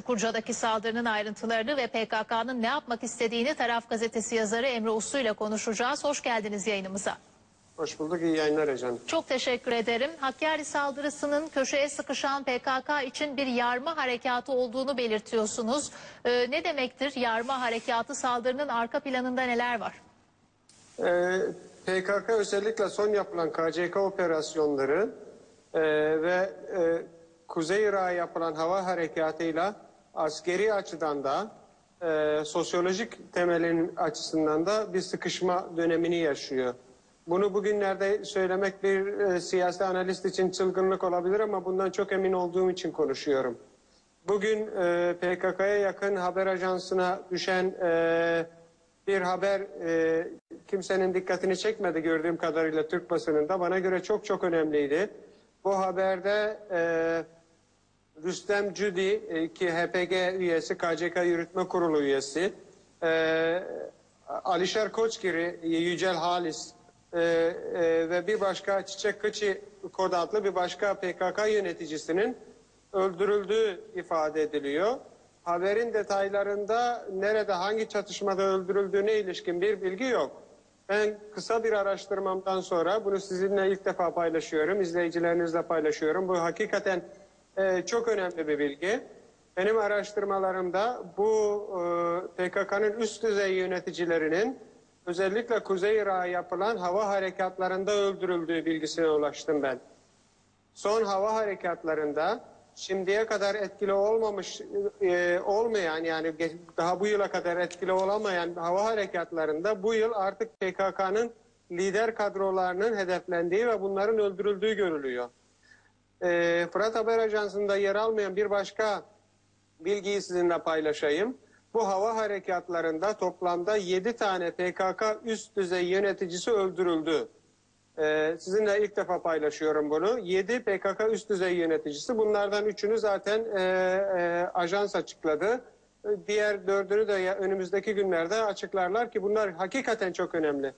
Şukurca'daki saldırının ayrıntılarını ve PKK'nın ne yapmak istediğini Taraf Gazetesi yazarı Emre Uslu ile konuşacağız. Hoş geldiniz yayınımıza. Hoş bulduk. İyi yayınlar Ecem. Çok teşekkür ederim. Hakkari saldırısının köşeye sıkışan PKK için bir yarma harekatı olduğunu belirtiyorsunuz. Ee, ne demektir yarma harekatı saldırının arka planında neler var? Ee, PKK özellikle son yapılan KCK operasyonları e, ve e, Kuzey Irak'a yapılan hava harekatıyla askeri açıdan da e, sosyolojik temelin açısından da bir sıkışma dönemini yaşıyor. Bunu bugünlerde söylemek bir e, siyasi analist için çılgınlık olabilir ama bundan çok emin olduğum için konuşuyorum. Bugün e, PKK'ya yakın haber ajansına düşen e, bir haber e, kimsenin dikkatini çekmedi gördüğüm kadarıyla Türk basınında. Bana göre çok çok önemliydi. Bu haberde e, Rüstem Cüdi e, ki HPG üyesi, KCK Yürütme Kurulu üyesi, e, Alişer Koçgiri, Yücel Halis e, e, ve bir başka Çiçek Kıçı kod adlı bir başka PKK yöneticisinin öldürüldüğü ifade ediliyor. Haberin detaylarında nerede hangi çatışmada öldürüldüğüne ilişkin bir bilgi yok. Ben kısa bir araştırmamdan sonra bunu sizinle ilk defa paylaşıyorum, izleyicilerinizle paylaşıyorum. Bu hakikaten e, çok önemli bir bilgi. Benim araştırmalarımda bu e, PKK'nın üst düzey yöneticilerinin özellikle Kuzey Irak'a yapılan hava harekatlarında öldürüldüğü bilgisine ulaştım ben. Son hava harekatlarında şimdiye kadar etkili olmamış e, olmayan yani daha bu yıla kadar etkili olamayan hava harekatlarında bu yıl artık PKK'nın lider kadrolarının hedeflendiği ve bunların öldürüldüğü görülüyor. E, Fırat Haber Ajansı'nda yer almayan bir başka bilgiyi sizinle paylaşayım. Bu hava harekatlarında toplamda 7 tane PKK üst düzey yöneticisi öldürüldü. Ee, sizinle ilk defa paylaşıyorum bunu. 7 PKK üst düzey yöneticisi. Bunlardan üçünü zaten e, e, ajans açıkladı. Diğer dördünü de ya- önümüzdeki günlerde açıklarlar ki bunlar hakikaten çok önemli.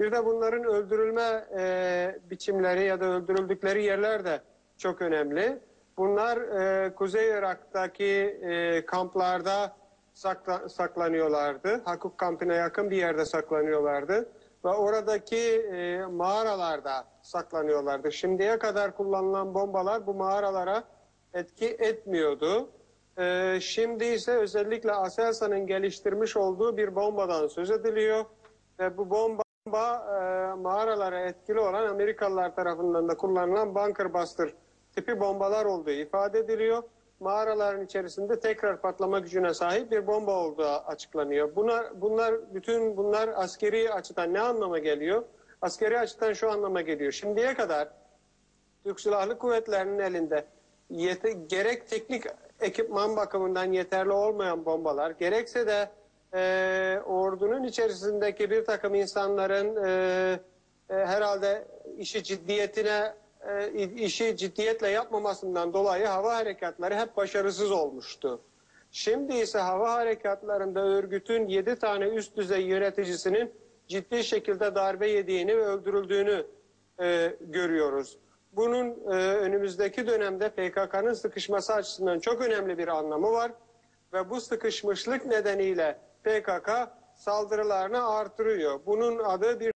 Bir de bunların öldürülme e, biçimleri ya da öldürüldükleri yerler de çok önemli. Bunlar e, Kuzey Irak'taki e, kamplarda sakla- saklanıyorlardı. Hakuk kampına yakın bir yerde saklanıyorlardı. Ve oradaki e, mağaralarda saklanıyorlardı. Şimdiye kadar kullanılan bombalar bu mağaralara etki etmiyordu. E, şimdi ise özellikle Aselsan'ın geliştirmiş olduğu bir bombadan söz ediliyor. Ve bu bomba e, mağaralara etkili olan Amerikalılar tarafından da kullanılan bunker buster tipi bombalar olduğu ifade ediliyor. Mağaraların içerisinde tekrar patlama gücüne sahip bir bomba olduğu açıklanıyor. Bunlar, bunlar bütün bunlar askeri açıdan ne anlama geliyor? Askeri açıdan şu anlama geliyor. Şimdiye kadar Türk Silahlı Kuvvetleri'nin elinde yete, gerek teknik ekipman bakımından yeterli olmayan bombalar, gerekse de e, ordunun içerisindeki bir takım insanların e, e, herhalde işi ciddiyetine e, işi ciddiyetle yapmamasından dolayı hava harekatları hep başarısız olmuştu. Şimdi ise hava harekatlarında örgütün 7 tane üst düzey yöneticisinin ciddi şekilde darbe yediğini ve öldürüldüğünü e, görüyoruz. Bunun e, önümüzdeki dönemde PKK'nın sıkışması açısından çok önemli bir anlamı var ve bu sıkışmışlık nedeniyle PKK saldırılarını artırıyor. Bunun adı bir